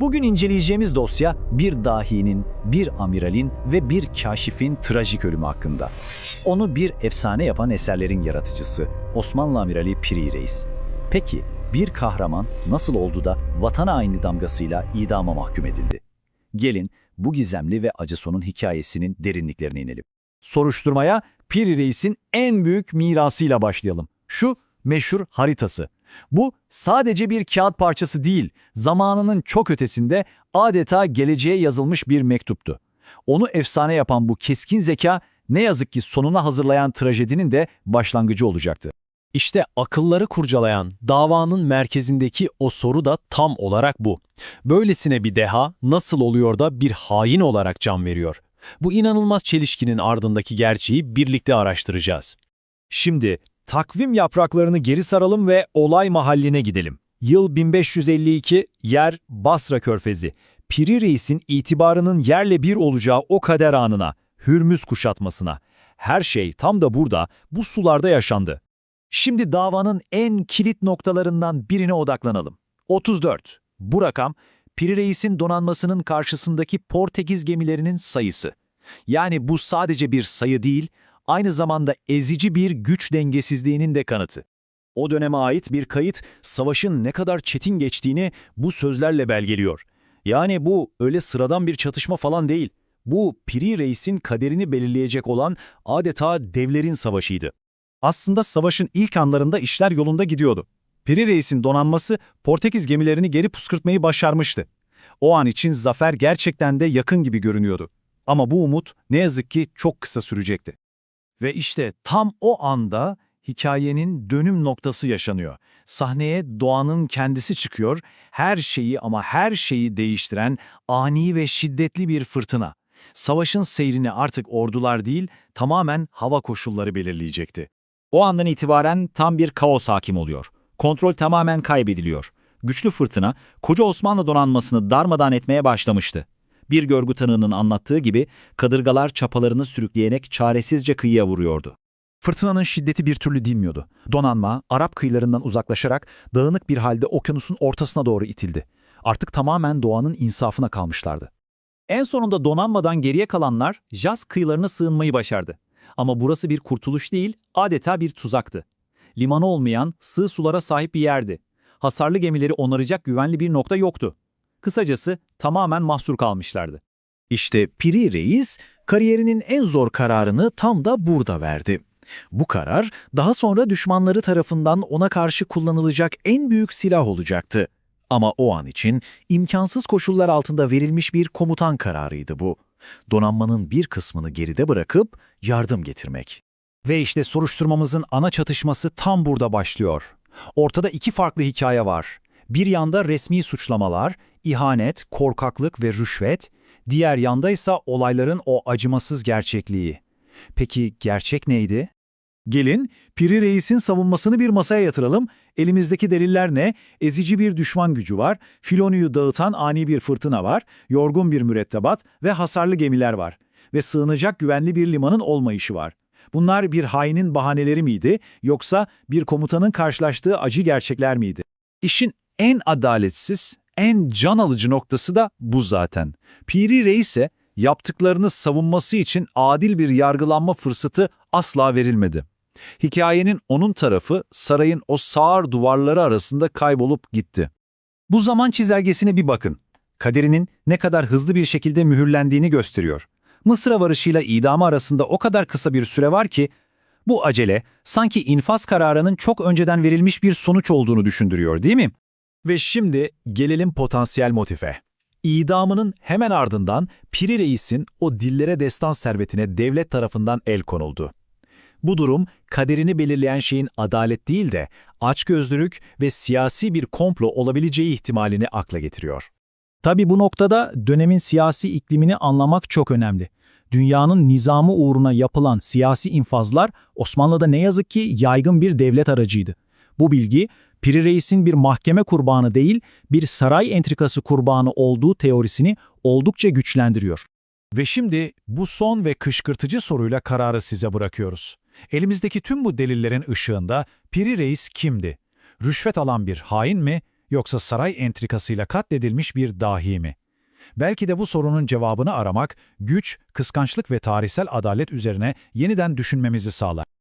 Bugün inceleyeceğimiz dosya bir dahinin, bir amiralin ve bir kaşifin trajik ölümü hakkında. Onu bir efsane yapan eserlerin yaratıcısı Osmanlı amirali Piri Reis. Peki bir kahraman nasıl oldu da vatan haini damgasıyla idama mahkum edildi? Gelin bu gizemli ve acı sonun hikayesinin derinliklerine inelim. Soruşturmaya Piri Reis'in en büyük mirasıyla başlayalım. Şu meşhur haritası. Bu sadece bir kağıt parçası değil, zamanının çok ötesinde adeta geleceğe yazılmış bir mektuptu. Onu efsane yapan bu keskin zeka ne yazık ki sonuna hazırlayan trajedinin de başlangıcı olacaktı. İşte akılları kurcalayan, davanın merkezindeki o soru da tam olarak bu. Böylesine bir deha nasıl oluyor da bir hain olarak can veriyor? Bu inanılmaz çelişkinin ardındaki gerçeği birlikte araştıracağız. Şimdi takvim yapraklarını geri saralım ve olay mahalline gidelim. Yıl 1552, yer Basra Körfezi. Piri Reis'in itibarının yerle bir olacağı o kader anına, Hürmüz kuşatmasına. Her şey tam da burada, bu sularda yaşandı. Şimdi davanın en kilit noktalarından birine odaklanalım. 34. Bu rakam, Piri Reis'in donanmasının karşısındaki Portekiz gemilerinin sayısı. Yani bu sadece bir sayı değil, aynı zamanda ezici bir güç dengesizliğinin de kanıtı. O döneme ait bir kayıt, savaşın ne kadar çetin geçtiğini bu sözlerle belgeliyor. Yani bu öyle sıradan bir çatışma falan değil. Bu Piri Reis'in kaderini belirleyecek olan adeta devlerin savaşıydı. Aslında savaşın ilk anlarında işler yolunda gidiyordu. Piri Reis'in donanması Portekiz gemilerini geri puskırtmayı başarmıştı. O an için zafer gerçekten de yakın gibi görünüyordu. Ama bu umut ne yazık ki çok kısa sürecekti. Ve işte tam o anda hikayenin dönüm noktası yaşanıyor. Sahneye doğanın kendisi çıkıyor, her şeyi ama her şeyi değiştiren ani ve şiddetli bir fırtına. Savaşın seyrini artık ordular değil, tamamen hava koşulları belirleyecekti. O andan itibaren tam bir kaos hakim oluyor. Kontrol tamamen kaybediliyor. Güçlü fırtına, koca Osmanlı donanmasını darmadan etmeye başlamıştı. Bir görgü tanığının anlattığı gibi kadırgalar çapalarını sürükleyerek çaresizce kıyıya vuruyordu. Fırtınanın şiddeti bir türlü dinmiyordu. Donanma, Arap kıyılarından uzaklaşarak dağınık bir halde okyanusun ortasına doğru itildi. Artık tamamen doğanın insafına kalmışlardı. En sonunda donanmadan geriye kalanlar Jaz kıyılarına sığınmayı başardı. Ama burası bir kurtuluş değil, adeta bir tuzaktı. Limanı olmayan, sığ sulara sahip bir yerdi. Hasarlı gemileri onaracak güvenli bir nokta yoktu. Kısacası tamamen mahsur kalmışlardı. İşte Piri Reis, kariyerinin en zor kararını tam da burada verdi. Bu karar, daha sonra düşmanları tarafından ona karşı kullanılacak en büyük silah olacaktı. Ama o an için imkansız koşullar altında verilmiş bir komutan kararıydı bu. Donanmanın bir kısmını geride bırakıp yardım getirmek. Ve işte soruşturmamızın ana çatışması tam burada başlıyor. Ortada iki farklı hikaye var. Bir yanda resmi suçlamalar, ihanet, korkaklık ve rüşvet, diğer yanda ise olayların o acımasız gerçekliği. Peki gerçek neydi? Gelin, Piri Reis'in savunmasını bir masaya yatıralım. Elimizdeki deliller ne? Ezici bir düşman gücü var, Filoni'yu dağıtan ani bir fırtına var, yorgun bir mürettebat ve hasarlı gemiler var. Ve sığınacak güvenli bir limanın olmayışı var. Bunlar bir hainin bahaneleri miydi, yoksa bir komutanın karşılaştığı acı gerçekler miydi? İşin en adaletsiz, en can alıcı noktası da bu zaten. Piri Reis'e yaptıklarını savunması için adil bir yargılanma fırsatı asla verilmedi. Hikayenin onun tarafı sarayın o sağır duvarları arasında kaybolup gitti. Bu zaman çizelgesine bir bakın. Kaderinin ne kadar hızlı bir şekilde mühürlendiğini gösteriyor. Mısır'a varışıyla idamı arasında o kadar kısa bir süre var ki, bu acele sanki infaz kararının çok önceden verilmiş bir sonuç olduğunu düşündürüyor değil mi? Ve şimdi gelelim potansiyel motife. İdamının hemen ardından Piri Reis'in o dillere destan servetine devlet tarafından el konuldu. Bu durum kaderini belirleyen şeyin adalet değil de açgözlülük ve siyasi bir komplo olabileceği ihtimalini akla getiriyor. Tabi bu noktada dönemin siyasi iklimini anlamak çok önemli. Dünyanın nizamı uğruna yapılan siyasi infazlar Osmanlı'da ne yazık ki yaygın bir devlet aracıydı. Bu bilgi Piri Reis'in bir mahkeme kurbanı değil, bir saray entrikası kurbanı olduğu teorisini oldukça güçlendiriyor. Ve şimdi bu son ve kışkırtıcı soruyla kararı size bırakıyoruz. Elimizdeki tüm bu delillerin ışığında Piri Reis kimdi? Rüşvet alan bir hain mi Yoksa saray entrikasıyla katledilmiş bir dahi mi? Belki de bu sorunun cevabını aramak, güç, kıskançlık ve tarihsel adalet üzerine yeniden düşünmemizi sağlar.